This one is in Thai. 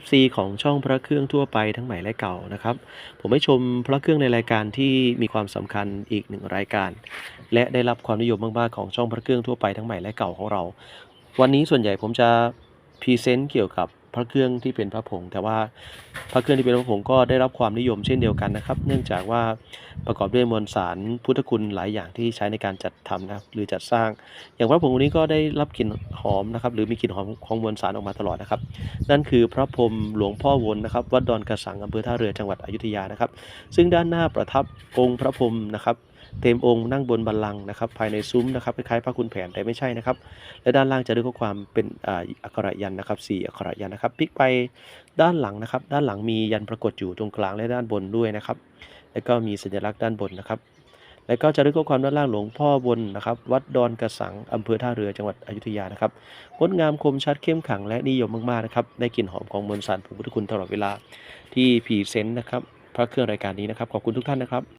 FC ของช่องพระเครื่องทั่วไปทั้งใหม่และเก่านะครับ ผมให้ชมพระเครื่องในรายการที่มีความสำคัญอีกหนึ่งรายการ และได้รับความนิยมมากๆของช่องพระเครื่องทั่วไปทั้งใหม่และเก่าของเรา วันนี้ส่วนใหญ่ผมจะพรีเซนต์เกี่ยวกับ พระเครื่องที่เป็นพระผง แต่ว่าพระเครื่องที่เป็นพระผงก็ได้รับความนิยมเช่นเดียวกันนะครับ เนื่องจากว่าประกอบด้วยมวลสารพุทธคุณหลายอย่างที่ใช้ในการจัดทำนะครับหรือจัดสร้าง อย่างพระผงองค์นี้ก็ได้รับกลิ่นหอมนะครับหรือมีกลิ่นหอมของมวลสารออกมาตลอดนะครับ นั่นคือพระพรมหลวงพ่อวนนะครับวัดดอนกระสังอำเภอท่าเรือจังหวัดอยุธยานะครับ ซึ่งด้านหน้าประทับองค์พระพรมนะครับ เต็มองค์นั่งบนบัลลังก์นะครับภายในซุ้มนะครับคล้ายๆพระคุณแผนแต่ไม่ใช่นะครับ และด้านล่างจะด้วยข้อความเป็นอ,อักขระยันนะครับสี่อักขระยันนะครับพลิกไปด้านหลังนะครับ ด้านหลังมียันปรากฏอยู่ตรงกลางและด้านบนด้วยนะครับ แล้วก็มีสัญลักษณ์ด้านบนนะครับ แล้วก็จะด้วยข้อความด้านล่างหลวงพ่อบนนะครับ วัดดอนกระสังอำเภอท่าเรือจังหวัดอยุธยานะครับงดงามคมชัดเข้มขังและนิยมมากๆนะครับได้กลิ่นหอมของมวลสารผงพุทธคุณตลอดเวลาที่พรีเซนต์นะครับพระเครื่องรายการนี้นะครับขอบคุณทุกท่านนะครับ